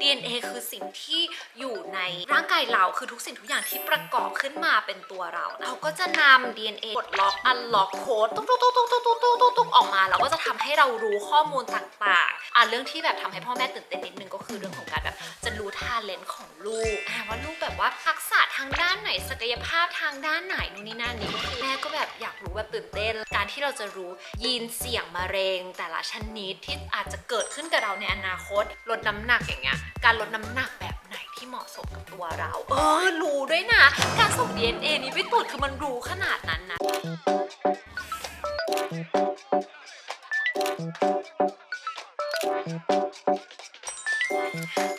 DNA คือสิ่งที่อยู่ในร่างกายเราคือทุกสิ่งทุกอย่างที่ประกอบขึ้นมาเป็นตัวเรา เราก็จะนำ DNA กดล็อกอันล็อกโค้ดตุ๊กตุ๊กตุ๊กตุ๊กตุ๊กตุ๊กตุ๊กตุ๊กตุ๊กออกมาแล้วก็จะทำให้เรารู้ข้อมูลต่างๆอะเรื่องที่แบบทำให้พ่อแม่ตื่นเต้นนิดนึงก็คือเรื่องของการแบบจะรู้ทาเลนต์ของลูกอะว่าลูกแบบว่าทักษะทางด้านไหนศักยภาพทางด้านไหนนู่นนี่นั่นนี่ก็คือแม่ก็แบบอยากรู้แบบตื่นเต้น การที่เราจะรู้ยีนเสี่ยงมะเร็ง แต่ละชนิดที่อาจจะเกิดขึ้นกับเราในอนาคตลดน้ำหนักอย่างเงี้ยการลดน้ำหนักแบบไหนที่เหมาะสมกับตัวเรา เออ รู้ด้วยนะ การส่ง DNA นี้ไปตรวจคือมันรู้ขนาดนั้นนะ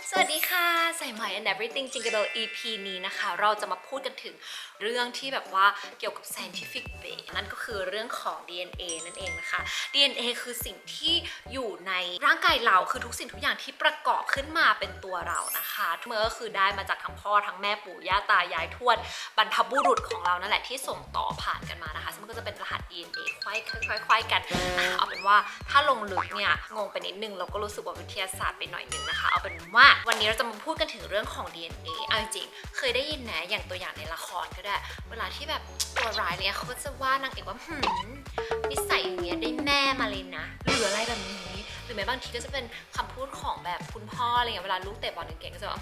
สวัสดีค่ะ ใส่ใหม่ and everything jingle bell EP นี้นะคะ เราจะมาพูดกันถึงเรื่องที่แบบว่าเกี่ยวกับ scientific base นั่นก็คือเรื่องของ DNA นั่นเองนะคะ DNA คือสิ่งที่อยู่ในร่างกายเราคือทุกสิ่งทุกอย่างที่ประกอบขึ้นมาเป็นตัวเรานะคะเมื่อก็คือได้มาจากทั้งพ่อทั้งแม่ปู่ย่าตายายทวดบรรพบุรุษของเรานั่นแหละที่ส่งต่อผ่านกันมานะคะซึ่งมันก็จะเป็นรหัส DNA ค่อยๆค่อยๆกันเอาเป็นว่าถ้าลงลึกเนี่ยงงไปนิดนึงเราก็รู้สึกว่าวิทยาศาสตร์ไปหน่อยนึงนะคะเอาเป็นว่าวันนี้เราจะมาพูดกันถึงเรื่องของ DNA เอาจริงๆเคยได้ยินนะอย่างตัวอย่างในละครก็ได้ เวลาที่แบบตัวร้ายเนี่ยเขาก็จะว่านางเอกว่าหืมนิสัยอย่างเงี้ยได้แม่มาเลยนะหรืออะไรแบบนี้ หรือแม้บางทีก็จะเป็นคำพูดของแบบคุณพ่ออะไรเงี้ยเวลาลูกเตะบอลเก่งๆก็จะว่า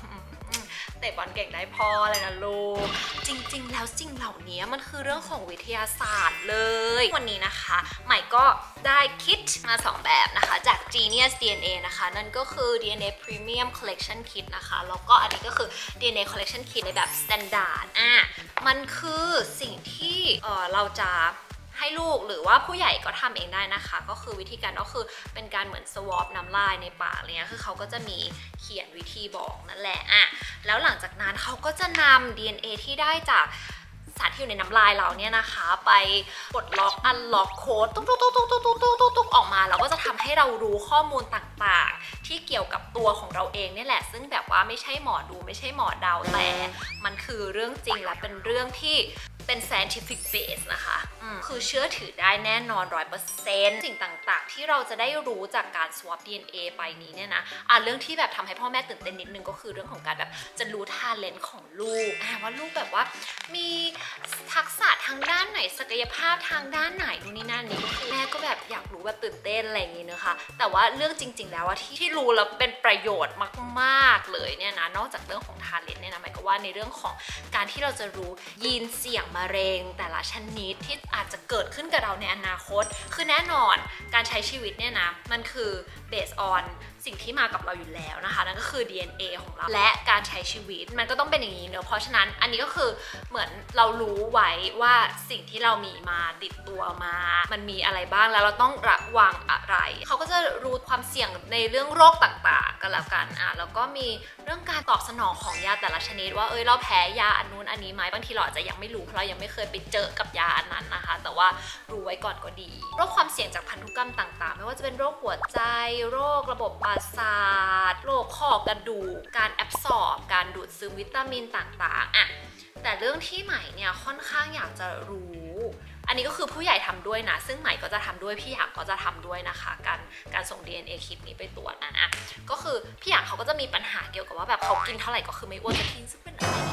เตะบอลเก่งได้พอเลยนะลูก จริง ๆ แล้วสิ่งเหล่านี้มันคือเรื่องของวิทยาศาสตร์เลย วันนี้นะคะใหม่ก็ได้คิดมา 2 แบบนะคะ จาก Genius DNA นะคะ นั่นก็คือ DNA Premium Collection Kit นะคะ แล้วก็อันนี้ก็คือ DNA Collection Kit ในแบบ Standard อะมันคือสิ่งที่เออเราจะ ให้ลูกหรือว่าผู้ใหญ่ก็ทำเองได้นะคะ ก็คือวิธีการก็คือเป็นการเหมือนสวอปน้ำลายในปากเงี้ยคือเขาก็จะมีเขียนวิธีบอกนั่นแหละอะแล้วหลังจากนั้นเขาก็จะนำ DNA ที่ได้จากสารที่อยู่ในน้ำลายเราเนี่ยนะคะ ไปกดล็อกอันล็อกโค้ดตุ๊กตุ๊กตุ๊กตุ๊กตุ๊กตุ๊กตุ๊กตุ๊กตุ๊กออกมาแล้วก็จะทำให้เรารู้ข้อมูลต่างๆ ที่เกี่ยวกับตัวของเราเองเนี่ยแหละ ซึ่งแบบว่าไม่ใช่หมอดูไม่ใช่หมอเดาแต่ มันคือเรื่องจริงและเป็นเรื่องที่ เป็น scientific base นะคะอืมคือเชื่อถือได้แน่นอน 100%สิ่งต่างๆ ที่เราจะได้รู้จากการ swap DNA ไปนี้เนี่ยนะอะเรื่องที่แบบทำให้พ่อแม่ตื่นเต้นนิดนึงก็คือเรื่องของการแบบจะรู้ทาเลนต์ของลูกอะว่าลูกแบบว่ามีทักษะทางด้านไหนศักยภาพทางด้านไหนนู่นนี่นั่นนี่แม่ก็แบบอยากรู้แบบตื่นเต้นอะไรอย่างงี้นะคะ แต่ว่าเรื่องจริง ๆ แล้วว่าที่ที่รู้แล้วเป็นประโยชน์มากๆเลยเนี่ยนะนอกจากเรื่องของทาเลนเนี่ยนะหมายก็ว่าในเรื่องของการที่เราจะรู้ยีนเสี่ยงมะเร็ง แต่ละชนิดที่อาจจะเกิดขึ้นกับเราในอนาคต คือแน่นอนการใช้ชีวิตเนี่ยนะมันคือ based on สิ่งที่มากับเราอยู่แล้วนะคะ นั่นก็คือ DNA ของเรา และการใช้ชีวิตมันก็ต้องเป็นอย่างนี้เนอะเพราะฉะนั้นอันนี้ก็คือเหมือนเรารู้ไว้ว่าสิ่งที่เรามีมาติดตัวมา มันมีอะไรบ้างแล้วเราต้องระวังอะไร เขาก็จะรู้ความเสี่ยงในเรื่องโรคต่างๆกันแล้วกันอะแล้วก็มีเรื่องการตอบสนองของยาแต่ละชนิด ว่าเอ้ยเราแพ้ยาอันนู้นอันนี้ไหมบางทีเราอาจจะยังไม่รู้เพราะเรายังไม่เคยไปเจอกับยาอันนั้นนะคะ แต่ว่ารู้ไว้ก่อนก็ดีโรคความเสี่ยงจากพันธุกรรมต่าง ๆ ไม่ว่าจะเป็นโรคหัวใจโรคระบบประสาทโรคข้อกระดูกการแอบสอบ การดูดซึมวิตามินต่างๆอะแต่เรื่องที่ใหม่เนี่ยค่อนข้างอยากจะรู้อันนี้ก็คือผู้ใหญ่ทำด้วยนะ ซึ่งใหม่ก็จะทำด้วยพี่หยางก็จะทำด้วยนะคะ การการส่ง DNA คิดนี้ไปตรวจนะนะก็คือพี่หยางเขาก็จะมีปัญหาเกี่ยวกับว่าแบบเขากินเท่าไหร่ก็คือไม่อ้วนสักทีซึ่งเป็นอะไร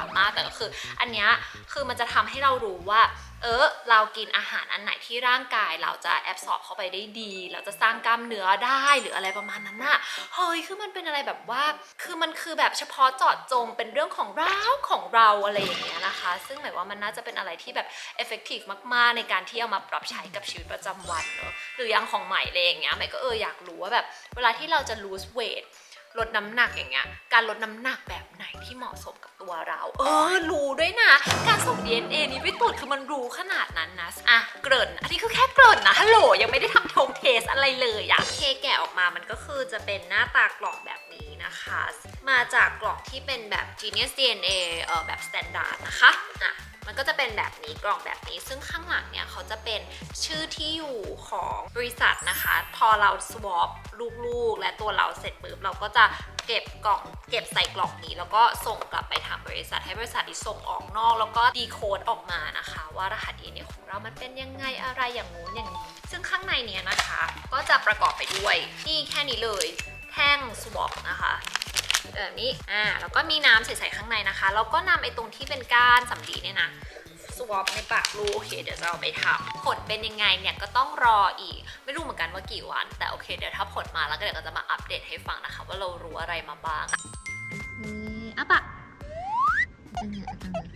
าอิจฉามากแต่ก็คือ อันเนี้ยคือมันจะทำให้เรารู้ว่า เออเรากินอาหารอันไหนที่ร่างกายเราจะแอบสอบเข้าไปได้ดี เราจะสร้างกล้ามเนื้อได้หรืออะไรประมาณนั้นน่ะเฮ้ยคือมันเป็นอะไรแบบว่า คือมันคือแบบเฉพาะเจาะจงเป็นเรื่องของเราของเราอะไรอย่างเงี้ยนะคะ ซึ่งหมายว่ามันน่าจะเป็นอะไรที่แบบ effective มาก ๆ ในการที่เอามาปรับใช้กับชีวิตประจำวันเนอะหรืออย่างของใหม่เลยอย่างเงี้ยใหม่ก็เอออยากรู้ว่าแบบเวลาที่เราจะ lose weight ลดน้ำหนักอย่างเงี้ย การลดน้ำหนักแบบไหนที่เหมาะสมกับตัวเรา เออ รู้ด้วยนะ การส่ง DNA นี้ไปตรวจคือมันรู้ขนาดนั้นนะ อะ เกริ่น อันนี้คือแค่เกริ่นนะฮัลโหล ยังไม่ได้ทำทงเทสอะไรเลยอะเคแกะออกมา มันก็คือจะเป็นหน้าตากล่องแบบนี้นะคะ มาจากกล่องที่เป็นแบบ Genius DNA เออแบบ standard นะคะ อะ มันก็จะเป็นแบบนี้กล่องแบบนี้ ซึ่งข้างหลังเนี่ยเขาจะเป็นชื่อที่อยู่ของบริษัทนะคะ พอเรา swap ลูกๆ และตัวเราเสร็จปุ๊บเราก็จะเก็บกล่องเก็บใส่กล่องนี้ แล้วก็ส่งกลับไปทางบริษัทให้บริษัทที่ส่งออกนอก แล้วก็ดีโคดออกมานะคะ ว่ารหัส DNA ของเรามันเป็นยังไงอะไรอย่างงู้นอย่างนี้ ซึ่งข้างในเนี้ยนะคะ ก็จะประกอบไปด้วยนี่แค่นี้เลย แท่งสวอปนะคะ แบบนี้ อ่า แล้วก็มีน้ำใส่ๆข้างในนะคะ แล้วก็นำไอ้ตรงที่เป็นก้านสำลีเนี่ยนะสวอปในปากรูโอเคเดี๋ยวจะเอาไปทำผลเป็นยังไงเนี่ยก็ต้องรออีก ไม่รู้เหมือนกันว่ากี่วัน แต่โอเคเดี๋ยวถ้าผลมาแล้วก็เดี๋ยวก็จะมาอัปเดตให้ฟังนะคะ ว่าเรารู้อะไรมาบ้างนี่อะปะตั้งเนี่ยตั้งเนี่ย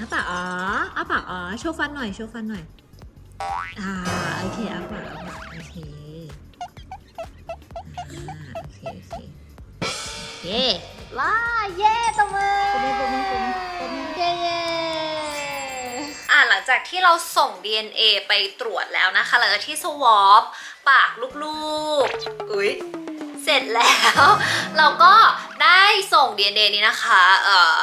อะปะอ๋ออะปะอ๋อโชว์ฟันหน่อยโชว์ฟันหน่อย อ่าโอเคอะปะอะปะโอเคอ่าโอเคโอเคเย้ล่าเย้ตบมือตบมือตบมือตบมือเย้เย้อ่าหลังจากที่เราส่ง DNA ไปตรวจแล้วนะคะหลังจากที่สวอปปากลูกๆอุ๊ยเสร็จแล้ว เราก็ได้ส่ง DNA นี้นะคะ เอ่อ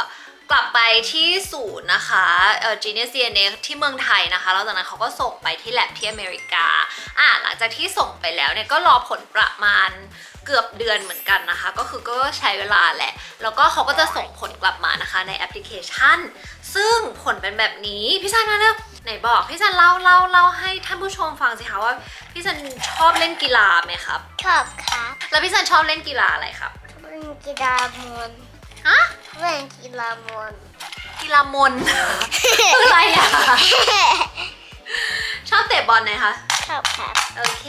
กลับไปที่ศูนย์นะคะเอ่อ Genius DNA ที่เมืองไทยนะคะ แล้วจากนั้นเขาก็ส่งไปที่แลบที่อเมริกา อ่าหลังจากที่ส่งไปแล้วเนี่ยก็รอผลประมาณเกือบเดือนเหมือนกันนะคะ ก็คือก็ใช้เวลาแหละ แล้วก็เขาก็จะส่งผลกลับมานะคะในแอปพลิเคชัน ซึ่งผลเป็นแบบนี้ พี่ซันมาเร็วไหนบอกพี่ซันเล่าเล่าเล่าให้ท่านผู้ชมฟังสิคะว่าพี่ซันชอบเล่นกีฬาไหมครับ ชอบครับ แล้วพี่ซันชอบเล่นกีฬาอะไรครับเล่นกีฬามอนฮะ เล่นกีฬามอนกีฬามนคืออะไรอะ ชอบเตะบอลไหมคะ ชอบครับ โอเค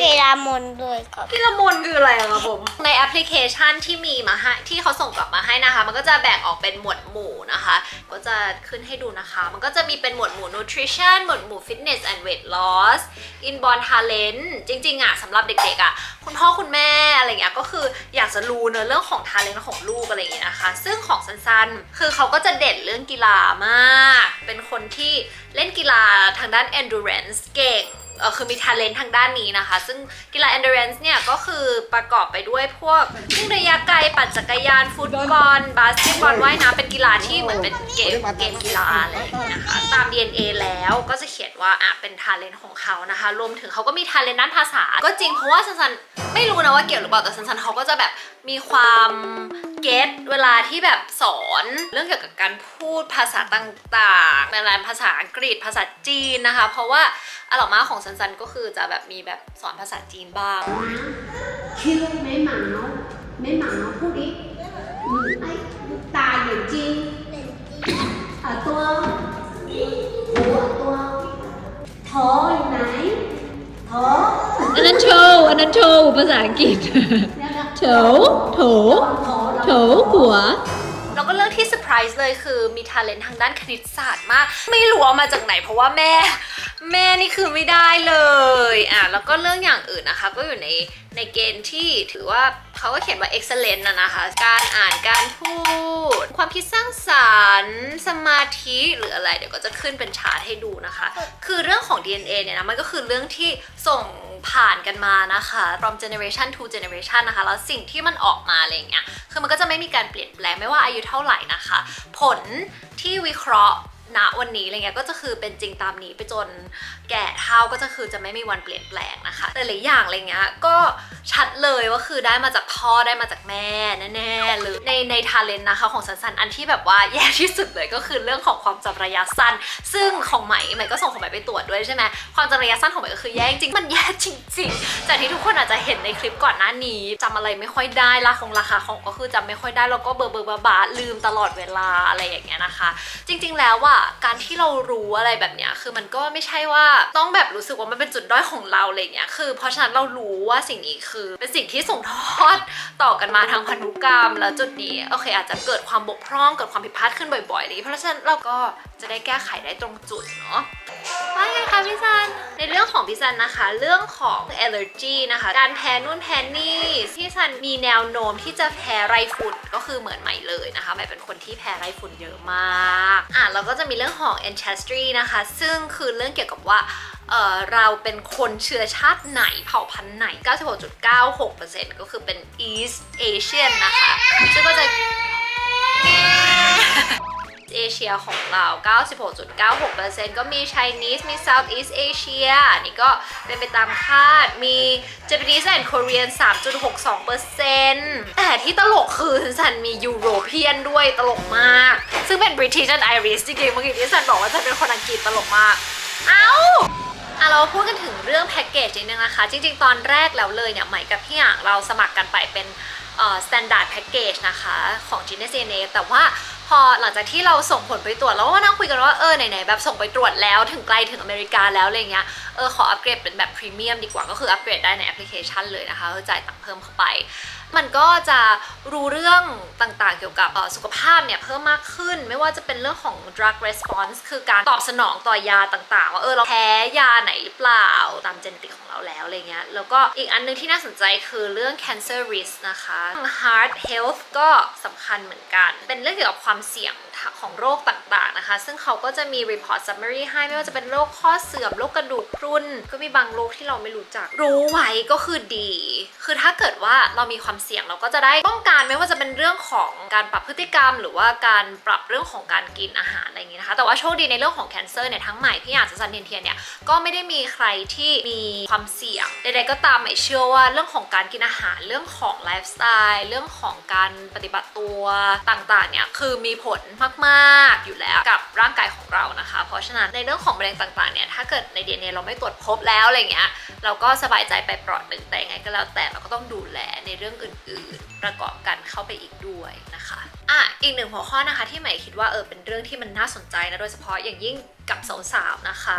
ชอบกีฬามอนด้วยครับกีฬามนคืออะไรอะครับผม ในแอปพลิเคชันที่มีมาให้ที่เขาส่งกลับมาให้นะคะ มันก็จะแบ่งออกเป็นหมวดหมู่นะคะ ก็จะขึ้นให้ดูนะคะ มันก็จะมีเป็นหมวดหมู่ nutrition หมวดหมู่ fitness and weight loss inborn talent จริงๆอะสำหรับเด็กๆอะคุณพ่อคุณแม่อะไรเงี้ยก็คืออยากจะรู้เนอะเรื่องของ talent ของลูกอะไรอย่างเงี้ยนะคะ ซึ่งของสั้นๆ คือเขาก็จะเด่นเรื่องกีฬามาก เป็นคนที่เล่นกีฬาทางด้าน endurance เก่ง เออคือมี talent ทางด้านนี้นะคะ ซึ่งกีฬา endurance เนี่ยก็คือประกอบไปด้วยพวกวิ่งระยะไกลปั่นจักรยาน ฟุตบอล บาสเกตบอลว่ายน้ำเป็นกีฬาที่เหมือนเป็นเกมเกมกีฬาอะไรอย่างเงี้ยนะคะ ตาม DNA แล้วก็จะเขียนว่าอะเป็น talent ของเขานะคะ รวมถึงเขาก็มี talent ด้านภาษา ก็จริงเพราะว่าซันซันไม่รู้นะว่าเกี่ยวหรือเปล่าแต่ซันซันเขาก็จะแบบมีความเก็ตเวลาที่แบบสอนเรื่องเกี่ยวกับการพูดภาษาต่างๆเวลาภาษาอังกฤษ ภาษาจีนนะคะ เพราะว่า อลอมาของซันซันก็คือจะแบบมีแบบสอนภาษาจีนบ้าง ชื่อmấy mão mấy mão พูดดิอืมไอ้ตา眼睛耳朵หัวตัวโถอยู่ไหนโถ อันนั้นโชว์ อันนั้นโชว์ภาษาอังกฤษ แล้วก็ โถ โถหัว แล้วก็เรื่องที่เซอร์ไพรส์เลยคือมีทาเลนต์ทางด้านคณิตศาสตร์มาก ไม่รู้เอามาจากไหนเพราะว่าแม่ แม่นี่คือไม่ได้เลยอะแล้วก็เรื่องอย่างอื่นนะคะ ก็อยู่ในในเกณฑ์ที่ถือว่า เขาก็เขียนว่า excellent นะนะคะ การอ่านการพูด ความคิดสร้างสรรค์ สมาธิหรืออะไร เดี๋ยวก็จะขึ้นเป็นชาร์ตให้ดูนะคะ คือเรื่องของ DNA เนี่ยนะ มันก็คือเรื่องที่ส่งผ่านกันมานะคะ from generation to generation นะคะ แล้วสิ่งที่มันออกมาอะไรเงี้ย คือมันก็จะไม่มีการเปลี่ยนแปลงไม่ว่าอายุเท่าไหร่นะคะ ผลที่วิเคราะห์ ณวันนี้อะไรเงี้ยก็จะคือเป็นจริงตามนี้ไปจนแก่เท่าก็จะคือจะไม่มีวันเปลี่ยนแปลงนะคะแต่หลายอย่างอะไรเงี้ยก็ชัดเลยว่าคือได้มาจากพ่อได้มาจากแม่แน่ๆเลยในในทาเลนต์นะคะของสันสันอันที่แบบว่าแย่ที่สุดเลยก็คือเรื่องของความจำระยะสั้น ซึ่งของใหม่ใหม่ก็ส่งของใหม่ไปตรวจด้วยใช่ไหมความจำระยะสั้นของใหม่ก็คือแย่จริงมันแย่จริงๆจากที่ทุกคนอาจจะเห็นในคลิปก่อนหน้านี้จำอะไรไม่ค่อยได้ราคงราคาของก็คือจำไม่ค่อยได้แล้วก็เบอร์เบอร์บาบาลืมตลอดเวลาอะไรอย่างเงี้ยนะคะ จริง ๆ แล้วว่าการที่เรารู้อะไรแบบเนี้ยคือมันก็ไม่ใช่ว่าต้องแบบรู้สึกว่ามันเป็นจุดด้อยของเราอะไรเงี้ยคือ เพราะฉะนั้นเรารู้ว่าสิ่งนี้คือเป็นสิ่งที่ส่งทอดต่อกันมาทางพันธุกรรม แล้วจุดนี้โอเค อาจจะเกิดความบกพร่องเกิดความผิดพลาดขึ้นบ่อยๆเลยเพราะฉะนั้นเราก็จะได้แก้ไขได้ตรงจุดเนาะ ว่าไงคะพี่ซัน ในเรื่องของพี่ซันนะคะ เรื่องของ allergy นะคะ การแพ้นู่นแพ้นี่พี่ซันมีแนวโน้มที่จะแพ้ไรฝุ่นก็คือเหมือนใหม่เลยนะคะใหม่เป็นคนที่แพ้ไรฝุ่นเยอะมากอะแล้วก็จะมีเรื่องของ ancestry นะคะ ซึ่งคือเรื่องเกี่ยวกับว่าเอ่อเราเป็นคนเชื้อชาติไหนเผ่าพันธุ์ไหน 96.96%ก็คือเป็น East Asian นะคะ ซึ่งก็จะ เอเชียของเรา 96.96%ก็มี Chinese มี Southeast Asia อันนี่ก็เป็นไปตามคาด มี Japanese and Korean 3.62%แต่ที่ตลกคือสันมี European ด้วยตลกมาก ซึ่งเป็น British and Irish จริงๆเมื่อกี้ที่สันบอกว่าฉันเป็นคนอังกฤษตลกมาก เอาอะเราพูดกันถึงเรื่องแพ็กเกจนิดนึงนะคะ จริง ๆ ตอนแรกแล้วเลยเนี่ยใหม่กับพี่อ่างเราสมัครกันไปเป็นเอ่อ standard package นะคะ ของ Genius DNA แต่ว่า พอหลังจากที่เราส่งผลไปตรวจแล้วก็นั่งคุยกันว่าเออไหนๆแบบส่งไปตรวจแล้วถึงไกลถึงอเมริกาแล้วอะไรเงี้ยเออขออัปเกรดเป็นแบบพรีเมียมดีกว่าก็คืออัปเกรดได้ในแอปพลิเคชันเลยนะคะคือจ่ายตังค์เพิ่มเข้าไป มันก็จะรู้เรื่องต่างๆ เกี่ยวกับสุขภาพเนี่ยเพิ่มมากขึ้น ไม่ว่าจะเป็นเรื่องของ drug response คือการตอบสนองต่อยาต่างๆ ว่าเออเราแพ้ยาไหนหรือเปล่าตามเจนติกของเราแล้วอะไรเงี้ยแล้วก็อีกอันนึงที่น่าสนใจคือเรื่อง cancer risk นะคะ heart health ก็สำคัญเหมือนกัน เป็นเรื่องเกี่ยวกับความเสี่ยงของโรคต่างๆนะคะ ซึ่งเขาก็จะมี report summary ให้ไม่ว่าจะเป็นโรคข้อเสื่อมโรคกระดูกพรุนก็มีบางโรคที่เราไม่รู้จัก รู้ไว้ก็คือดี คือถ้าเกิดว่าเรามีความเสี่ยงเราก็จะได้ป้องกันไม่ว่าจะเป็นเรื่องของการปรับพฤติกรรม หรือว่าการปรับเรื่องของการกินอาหารอะไรอย่างนี้นะคะ แต่ว่าโชคดีในเรื่องของ cancer เนี่ยทั้งใหม่พี่อยากจะซันเทียนเทียนเนี่ยก็ไม่ได้มีใครที่มีความเสี่ยงใดๆก็ตามใหม่เชื่อว่าเรื่องของการกินอาหารเรื่องของไลฟ์สไตล์เรื่องของการปฏิบัติตัวต่างๆเนี่ยคือมีผลมากๆอยู่แล้วกับร่างกายของเรานะคะ เพราะฉะนั้นในเรื่องของมะเร็งต่างๆเนี่ยถ้าเกิดใน DNA เราไม่ตรวจพบแล้วอะไรเงี้ยเราก็สบายใจไปเปลอดหนึ่งแต่ยังไงก็แล้วแต่เราก็ต้องดูแลในเรื่องอื่นๆ ประกอบกันเข้าไปอีกด้วยนะคะอะอีกหนึ่งหัวข้อนะคะที่ใหม่คิดว่าเออเป็นเรื่องที่มันน่าสนใจนะโดยเฉพาะอย่างยิ่ง กับสาวๆนะคะ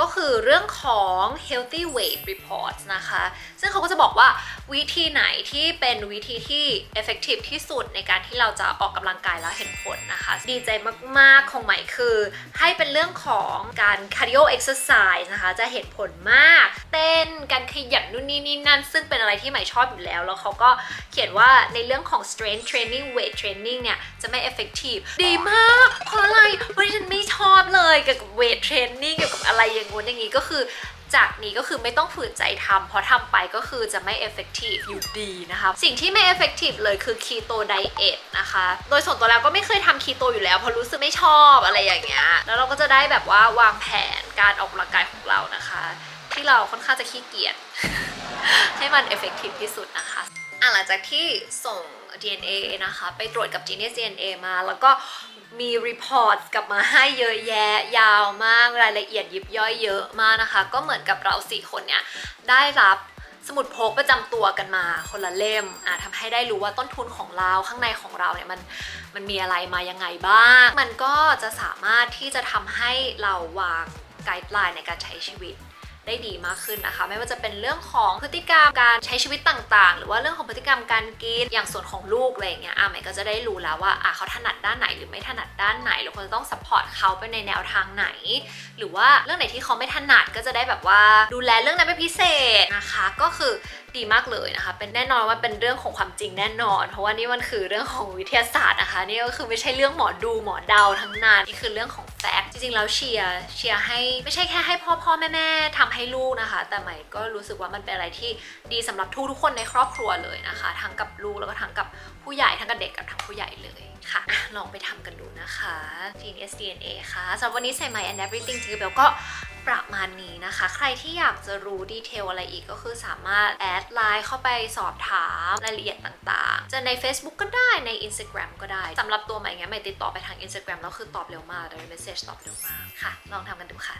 ก็คือเรื่องของ healthy weight Report นะคะ ซึ่งเขาก็จะบอกว่าวิธีไหนที่เป็นวิธีที่ effective ที่สุดในการที่เราจะออกกำลังกายแล้วเห็นผลนะคะ ดีใจมากๆ ของใหม่คือ ให้เป็นเรื่องของการ cardio exercise นะคะ จะเห็นผลมาก เต้นการขยันนู่นนี่นี่นั่น ซึ่งเป็นอะไรที่ใหม่ชอบอยู่แล้ว แล้วเขาก็เขียนว่าในเรื่องของ strength training weight training เนี่ย จะไม่ effective ดีมาก เพราะอะไรเพราะฉันไม่ชอบเลยเกี่ยวกับ weight training เกี่ยวกับอะไรอย่างงู้นอย่างนี้ก็คือจากนี้ก็คือไม่ต้องฝืนใจทำเพราะทำไปก็คือจะไม่ effective อยู่ดีนะคะ สิ่งที่ไม่ effective เลยคือ keto diet นะคะ โดยส่วนตัวแล้วก็ไม่เคยทำ keto อยู่แล้วเพราะรู้สึกไม่ชอบอะไรอย่างเงี้ย แล้วเราก็จะได้แบบว่าวางแผนการออกกำลังกายของเรานะคะ ที่เราค่อนข้างจะขี้เกียจให้มัน effective ที่สุดนะคะ อะหลังจากที่ส่ง DNA นะคะ ไปตรวจกับ Genius DNA มาแล้วก็มีรีพอร์ตกลับมาให้เยอะแยะยาวมากรายละเอียดยิบย่อยเยอะมากนะคะ ก็เหมือนกับเราสี่คนเนี่ยได้รับสมุดพกประจำตัวกันมาคนละเล่มอะทำให้ได้รู้ว่าต้นทุนของเราข้างในของเราเนี่ยมันมันมีอะไรมายังไงบ้าง มันก็จะสามารถที่จะทำให้เราวางไกด์ไลน์ในการใช้ชีวิต ได้ดีมากขึ้นนะคะ ไม่ว่าจะเป็นเรื่องของพฤติกรรมการใช้ชีวิตต่างๆ หรือว่าเรื่องของพฤติกรรมการกินอย่างส่วนของลูกอะไรอย่างเงี้ยอะใหม่ก็จะได้รู้แล้วว่าอะเขาถนัดด้านไหนหรือไม่ถนัดด้านไหนเราควรจะต้องสปอร์ตเขาไปในแนวทางไหน หรือว่าเรื่องไหนที่เขาไม่ถนัดก็จะได้แบบว่าดูแลเรื่องนั้นเป็นพิเศษนะคะ ก็คือดีมากเลยนะคะ เป็นแน่นอนว่าเป็นเรื่องของความจริงแน่นอน เพราะว่านี่มันคือเรื่องของวิทยาศาสตร์นะคะนี่ก็คือไม่ใช่เรื่องหมอดูหมอเดาทั้งนั้นนี่คือเรื่องของแฟกต์จริงๆแล้วเชียร์เชียร์ให้ไม่ใช่แค่ให้พ่อพ่อแม่แม่ทำให้ลูกนะคะ แต่ใหม่ก็รู้สึกว่ามันเป็นอะไรที่ดีสำหรับทุกทุกคนในครอบครัวเลยนะคะ ทั้งกับลูกแล้วก็ทั้งกับผู้ใหญ่ทั้งกับเด็กกับทั้งผู้ใหญ่เลยค่ะ ลองไปทำกันดูนะคะ Genius DNA ค่ะสำหรับวันนี้ใส่ My and Everything จิงเบลก็ประมาณนี้นะคะ ใครที่อยากจะรู้ดีเทลอะไรอีกก็คือสามารถแอดไลน์เข้าไปสอบถามรายละเอียดต่างๆ จะใน Facebook ก็ได้ใน Instagram ก็ได้สำหรับตัวใหม่เงี้ยใหม่ติดต่อไปทาง Instagram แล้วคือตอบเร็วมากเลย message ตอบเร็วมากค่ะ ลองทำกันดูค่ะ